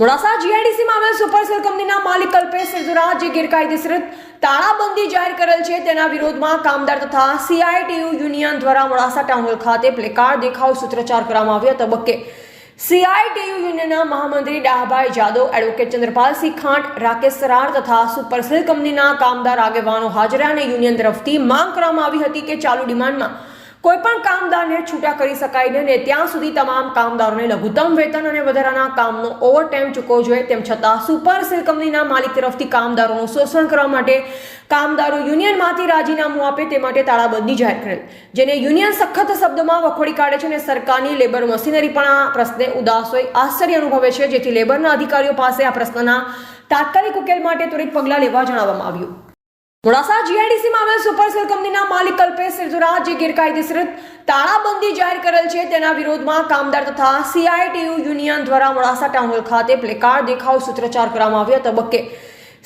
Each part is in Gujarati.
મોડાસા જીઆઈડીસીમાં આવેલ સુપરસેલ કંપનીના માલિક કલ્પેશ સિદ્ધરાજ જે ગેરકાયદેસર તાળાબંધી જાહેર કરેલ છે. તેના વિરોધમાં કામદાર તથા સીઆઈટીયુ યુનિયન દ્વારા મોડાસા ટાઉન ખાતે પ્લેકાર્ડ દેખાવ સૂત્રોચ્ચાર કરવામાં આવ્યો. તબક્કે સીઆઈટીયુ યુનિયનના મહામંત્રી ડાહભાઈ જાદવ એડવોકેટ ચંદ્રપાલસિંહ ખાંટ રાકેશ સરાર તથા સુપરસેલ કંપનીના કામદાર આગેવાનો હાજર અને યુનિયન તરફથી માંગ કરવામાં આવી હતી કે ચાલુ ડિમાન્ડમાં કોઈ પણ કામદારને છૂટા કરી શકાય નહીં અને ત્યાં સુધી તમામ કામદારોને લઘુત્તમ વેતન અને વધારાના કામનો ઓવરટાઈમ ચૂકવવો જોઈએ. તેમ છતાં સુપર સેલ કંપનીના માલિક તરફથી કામદારોનું શોષણ કરવા માટે કામદારો યુનિયનમાંથી રાજીનામું આપે તે માટે તાળાબંધી જાહેર કરેલ. જેને યુનિયન સખત શબ્દોમાં વખોડી કાઢે છે અને સરકારની લેબર મશીનરી પણ આ પ્રશ્ને ઉદાસ હોય. આશ્ચર્ય અનુભવે છે જેથી લેબરના અધિકારીઓ પાસે આ પ્રશ્નના તાત્કાલિક ઉકેલ માટે ત્વરિત પગલાં લેવા જણાવવામાં આવ્યું. મોડાસા જીઆઈડીસીમાં આવેલ સુપરસેલ કંપનીના માલિક કલ્પેશ સિદ્ધરાજ જે ગેરકાયદેસર તાળાબંધી જાહેર કરેલ છે. તેના વિરોધમાં કામદાર તથા સીઆઈટીયુ યુનિયન દ્વારા મોડાસા ટાઉન હોલ ખાતે પ્લેકાર્ડ દેખાવ સૂત્રોચ્ચાર કરવામાં આવ્યો તબક્કે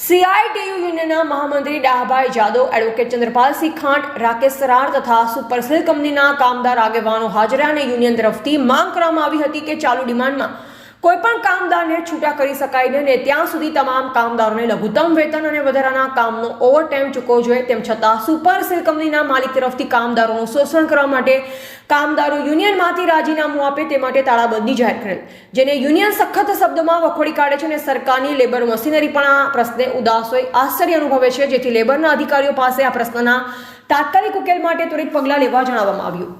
સીઆઈટીયુ યુનિયનના મહામંત્રી ડાહભાઈ જાદવ, એડવોકેટ ચંદ્રપાલસિંહ ખાંટ, રાકેશ સરાર તથા સુપરસેલ કંપનીના કામદાર આગેવાનો હાજર અને યુનિયન તરફથી માંગ કરવામાં આવી હતી કે ચાલુ ડિમાન્ડમાં કોઈ પણ કામદારને છૂટા કરી શકાય અને ત્યાં સુધી તમામ કામદારોને લઘુત્તમ વેતન અને વધારાના કામનો ઓવરટાઈમ ચૂકવો જોઈએ. તેમ છતાં સુપર સેલ કંપનીના માલિક તરફથી કામદારોનું શોષણ કરવા માટે કામદારો યુનિયનમાંથી રાજીનામું આપે તે માટે તાળાબંધી જાહેર કરેલ. જેને યુનિયન સખત શબ્દોમાં વખોડી કાઢે છે અને સરકારની લેબર મશીનરી પણ આ પ્રશ્ને ઉદાસ હોય, આશ્ચર્ય અનુભવે છે. જેથી લેબરના અધિકારીઓ પાસે આ પ્રશ્નના તાત્કાલિક ઉકેલ માટે ત્વરિત પગલાં લેવા જણાવવામાં આવ્યું.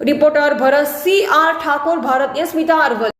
Reporter Bharat C R Thakor Bharatiya Smita Araval